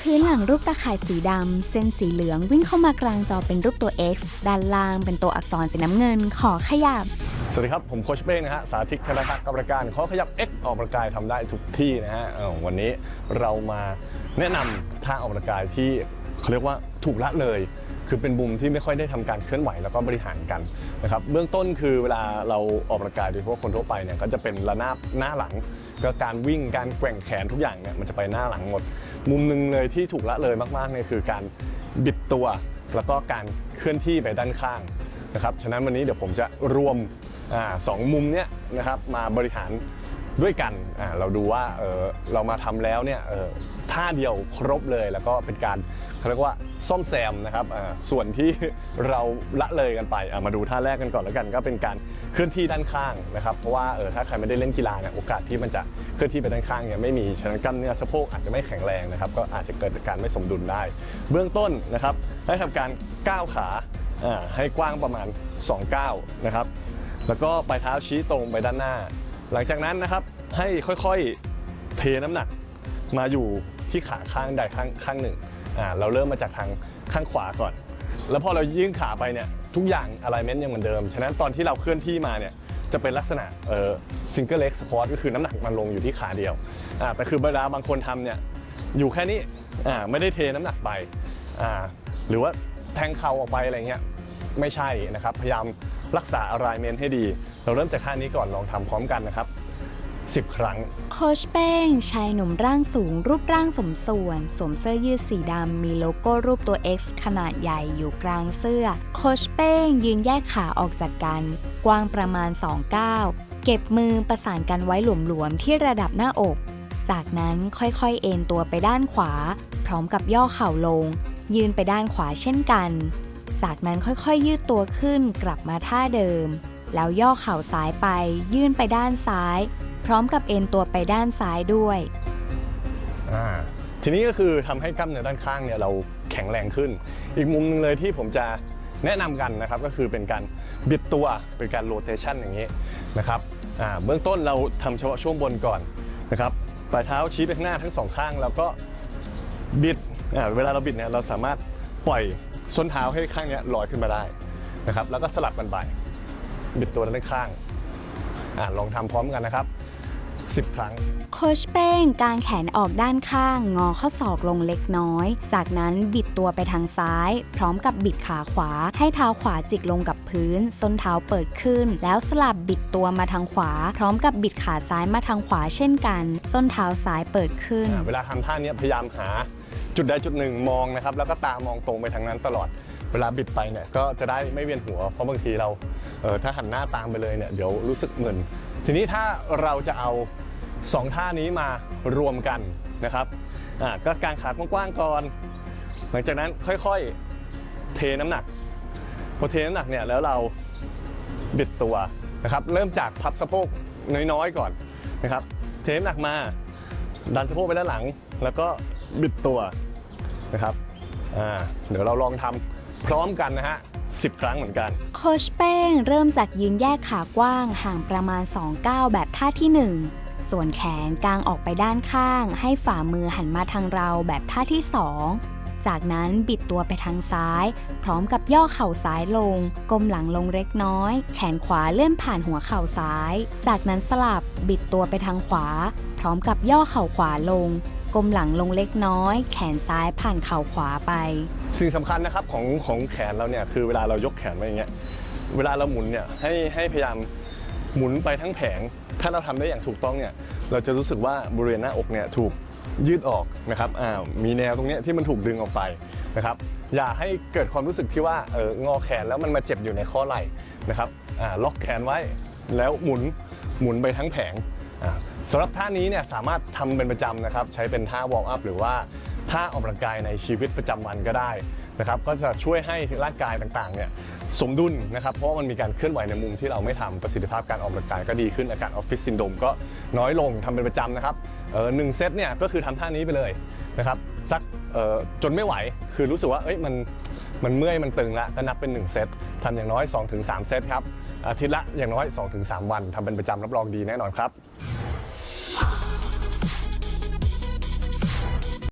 พื้นหลังรูปตาข่ายสีดำ เส้นสีเหลืองวิ่งเข้ามากลางจอเป็นรูปตัว X ด้านล่างเป็นตัวอักษรสีน้ำเงิน ขอขยับ สวัสดีครับ ผมโคชเป้งนะฮะ สาธิตธนาคารกรรมการขอขยับ X ออกกำลังกายทำได้ทุกที่นะฮะเอ่อวันนี้เรามาแนะนำท่าออกกำลังกายที่เขาเรียกว่าถูกละเลย คือเป็นมุมที่ไม่ค่อยได้ทำการเคลื่อนไหวแล้วก็บริหารกันนะครับเบื้องต้นคือเวลาเราออกกำลังกายโดยเฉพาะคนทั่วไปเนี่ยก็จะเป็นระนาบหน้าหลัง ก็การวิ่งการแกว่งแขนทุกอย่างเนี่ยมันจะไปหน้าหลังหมด มุมหนึ่งเลยที่ถูกละเลยมากๆเนี่ยคือการบิดตัว แล้วก็การเคลื่อนที่ไปด้านข้างนะครับฉะนั้นวันนี้เดี๋ยวผมจะรวมอสองมุมเนี้ยนะครับมาบริหารด้วยกันเราดูว่าเออเรามาทำแล้วเนี่ย ท่าเดียวครบเลย แล้วก็เป็นการเขาเรียกว่าซ่อมแซมนะครับส่วนที่เราละเลยกันไปมาดูท่าแรกกันก่อนแล้วกัน ก็เป็นการเคลื่อนที่ด้านข้างนะครับเพราะว่าเออถ้าใครไม่ได้เล่นกีฬาเนี่ยโอกาสที่มันจะเคลื่อนที่ไปด้านข้างเนี่ยไม่มีฉะนั้นกล้ามเนื้อสะโพกอาจจะไม่แข็งแรงนะครับก็อาจจะเกิดการไม่สมดุลได้ เบื้องต้นนะครับให้ทำการก้าวขาให้กว้างประมาณ2ก้าวนะครับแล้วก็ปลายเท้าชี้ตรงไปด้านหน้า หลังจากนั้นนะครับให้ค่อยๆเทน้ำหนักมาอยู่ ที่ขาข้างใดข้างข้างหนึ่งอ่าเราเริ่มมาจากทางข้างขวาก่อน แล้วพอเรายื่นขาไปเนี่ยทุกอย่าง alignment ยังเหมือนเดิม ฉะนั้นตอนที่เราเคลื่อนที่มาเนี่ยจะเป็นลักษณะเอ่อ single leg squat ก็คือน้ำหนักมันลงอยู่ที่ขาเดียวอ่าแต่คือเวลาบางคนทำเนี่ยอยู่แค่นี้อ่าไม่ได้เทน้ำหนักไปอ่าหรือว่าแทงเข่าออกไปอะไรเงี้ยไม่ใช่นะครับ พยายามรักษา alignment ให้ดี เราเริ่มจากท่านี้ก่อนลองทำพร้อมกันนะครับ 10 ครั้ง โคชเป้ง ชายหนุ่มร่างสูง รูปร่างสมส่วน สวมเสื้อยืดสีดำ มีโลโก้รูปตัว X ขนาดใหญ่อยู่กลางเสื้อ โคชเป้งยืนแยกขาออกจากกัน กว้างประมาณ 2 ก้าวเก็บมือประสานกันไว้หลวมๆที่ระดับหน้าอก จากนั้นค่อยๆ เอนตัวไปด้านขวา พร้อมกับย่อเข่าลง ยืนไปด้านขวาเช่นกัน จากนั้นค่อยๆ ยืดตัวขึ้นกลับมาท่าเดิม แล้วย่อเข่าซ้ายไป ยื่นไปด้านซ้าย ร้อมกับเอ็นตัวไปด้านซ้ายด้วย อ่าทีนี้ก็คือทำให้กล้ามเนื้อด้านข้างเนี่ยเราแข็งแรงขึ้น อีกมุมหนึงเลยที่ผมจะแนะนำกันนะครับก็คือเป็นการบิดตัวเป็นการโรเตชันอย่างนี้นะครับอ่าเบื้องต้นเราทำเฉพาะช่วงบนก่อนนะครับปลายเท้าชี้ไปข้างหน้าทั้งสองข้างแล้วก็ บิดอ่าเวลาเราบิดเนี่ยเราสามารถปล่อยส้นเท้าให้ข้างเนี้ยลอยขึ้นมาได้นะครับแล้วก็สลับกันไปบิดตัวด้านข้างอ่าลองทำพร้อมกันนะครับ 10 ครั้ง โคชเป้งกางแขนออกด้านข้าง งอข้อศอกลงเล็กน้อย จากนั้นบิดตัวไปทางซ้าย พร้อมกับบิดขาขวา ให้เท้าขวาจิกลงกับพื้น ส้นเท้าเปิดขึ้น แล้วสลับบิดตัวมาทางขวา พร้อมกับบิดขาซ้ายมาทางขวาเช่นกัน ส้นเท้าซ้ายเปิดขึ้นอ่าเวลาทำท่าเนี้ยพยายามหาจุดใดจุดหนึ่งมองนะครับ แล้วก็ตามองตรงไปทางนั้นตลอด เวลาบิดไปเนี่ยก็จะได้ไม่เวียนหัว เพราะบางทีเราเออถ้าหันหน้าตามไปเลยเนี่ยเดี๋ยวรู้สึกเหมึนทีนี้ถ้าเราจะเอาสองท่านี้มารวมกันนะครับอ่าก็กางขากว้างๆก่อน หลังจากนั้นค่อยๆเทน้ำหนักพอเทน้ำหนักเนี่ยแล้วเราบิดตัวนะครับเริ่มจากพับสะโพกน้อยๆก่อนนะครับเทน้ำหนักมาดันสะโพกไปด้านหลัง แล้วก็บิดตัวนะครับอ่าเดี๋ยวเราลองทำ พร้อมกันนะฮะ10 ครั้งเหมือนกัน โคชเป้งเริ่มจากยืนแยกขากว้างห่างประมาณ 2 ก้าวแบบท่าที่ 1 ส่วนแขนกางออกไปด้านข้าง ให้ฝ่ามือหันมาทางเราแบบท่าที่ 2 จากนั้นบิดตัวไปทางซ้าย พร้อมกับย่อเข่าซ้ายลง ก้มหลังลงเล็กน้อย แขนขวาเลื่อนผ่านหัวเข่าซ้าย จากนั้นสลับบิดตัวไปทางขวา พร้อมกับย่อเข่าขวาลง ก้มหลังลงเล็กน้อย แขนซ้ายผ่านเข่าขวาไป สิ่งสำคัญนะครับของของแขนเราเนี่ยคือเวลาเรายกแขนไว้อย่างเงี้ยเวลาเราหมุนเนี่ยให้ให้พยายามหมุนไปทั้งแผง ถ้าเราทำได้อย่างถูกต้องเนี่ยเราจะรู้สึกว่าบริเวณหน้าอกเนี่ยถูกยืดออกนะครับอ่ามีแนวตรงเนี้ยที่มันถูกดึงออกไปนะครับอย่าให้เกิดความรู้สึกที่ว่าเอองอแขนแล้วมันมาเจ็บอยู่ในข้อไหล่นะครับอ่าล็อกแขนไว้แล้วหมุนหมุนไปทั้งแผง สำหรับท่านี้เนี่ยสามารถทำเป็นประจำนะครับ ใช้เป็นท่าวอร์มอัพหรือว่าถ้าออกกำลังกายในชีวิตประจำวันก็ได้นะครับ ก็จะช่วยให้ร่างกายต่างๆเนี่ยสมดุลนะครับ เพราะว่ามันมีการเคลื่อนไหวในมุมที่เราไม่ทำประสิทธิภาพการออกกำลังกายก็ดีขึ้นอาการออฟฟิศซินโดรมก็น้อยลงทำเป็นประจำนะครับเออหนึ่งเซตเนี่ยก็คือทำท่านี้ไปเลยนะครับสักเอ่อจนไม่ไหวคือรู้สึกว่าเอ้ยมันมันเมื่อยมันตึงละก็นับเป็น 1 เซตทำอย่างน้อย 2-3 เซตครับอาทิตย์ละอย่างน้อย 2-3 วันทำเป็นประจำรับรองดีแน่นอนครับ